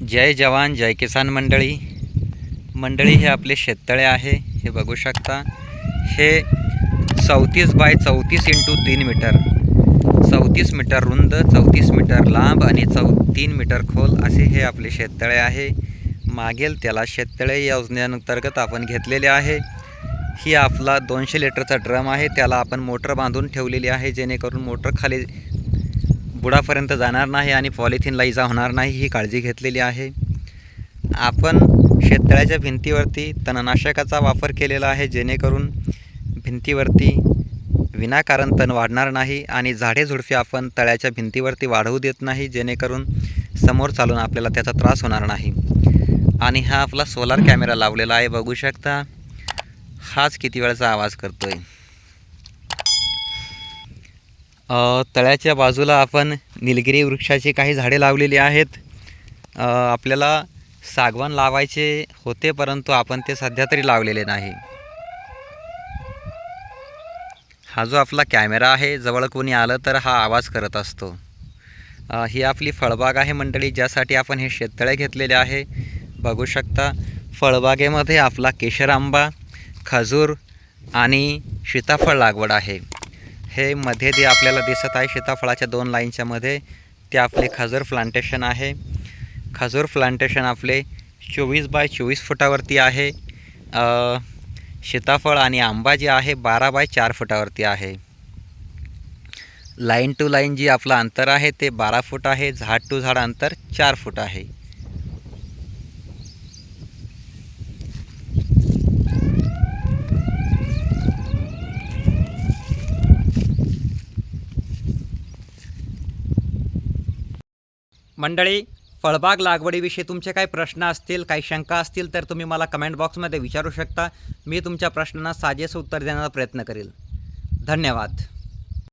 जय जवान जय किसान मंडळी. मंडळी हे आपले शेततळे आहे हे बघू शकता. हे चौतीस बाय चौतीस इंटू तीन मीटर. चौतीस मीटर रुंद चौतीस मीटर लांब आणि चौ तीन मीटर खोल असे हे आपले शेततळे आहे. मागेल त्याला शेततळे योजनेअंतर्गत आपण घेतलेले आहे. ही आपला दोनशे लिटरचा ड्रम आहे त्याला आपण मोटर बांधून ठेवलेली आहे जेणेकरून मोटर खाली बुडापर्यंत जाणार नाही आणि पॉलिथिनला इजा होणार नाही ही काळजी घेतलेली आहे. आपण शेततळ्याच्या भिंतीवरती तणनाशकाचा वापर केलेला आहे जेणेकरून भिंतीवरती विनाकारण तण वाढणार नाही आणि झाडे झुडपे आपण तळ्याच्या भिंतीवरती वाढवू देत नाही जेणेकरून समोर चालून आपल्याला त्याचा त्रास होणार नाही. आणि हा आपला सोलार कॅमेरा लावलेला आहे बघू शकता. हाच किती वेळाचा आवाज करतो आहे तळ्याच्या बाजूला आपण निलगिरी वृक्षाची काही झाडे लावलेली आहेत. आपल्याला सागवान लावायचे होते परंतु आपण ते सध्या तरी लावलेले नाही. हा जो आपला कॅमेरा आहे जवळ कोणी आलं तर हा आवाज करत असतो. ही आपली फळबाग आहे मंडळी ज्यासाठी आपण हे शेततळे घेतलेले आहे. बघू शकता फळबागेमध्ये आपला केशर आंबा खजूर आणि सीताफळ लागवड आहे. हे मध्ये जे आपल्याला दिसत आहे सीताफळाच्या दोन लाईनच्या मध्ये ते आपले खजूर प्लांटेशन आहे. खजूर प्लांटेशन आपले चोवीस बाय चोवीस फुटावरती आहे. अ, सीताफळ आणि आंबा जे आहे बारा बाय चार फुटावरती आहे. लाईन टू लाईन जी आपलं अंतर आहे ते बारा फूट आहे. झाड टू झाड अंतर चार फूट आहे. मंडळी फळबाग लागवडीविषयी तुमचे काही प्रश्न असतील काही शंका असतील तर तुम्ही मला कमेंट बॉक्समध्ये विचारू शकता. मी तुमच्या प्रश्नांना साजेसं उत्तर देण्याचा प्रयत्न करेल. धन्यवाद.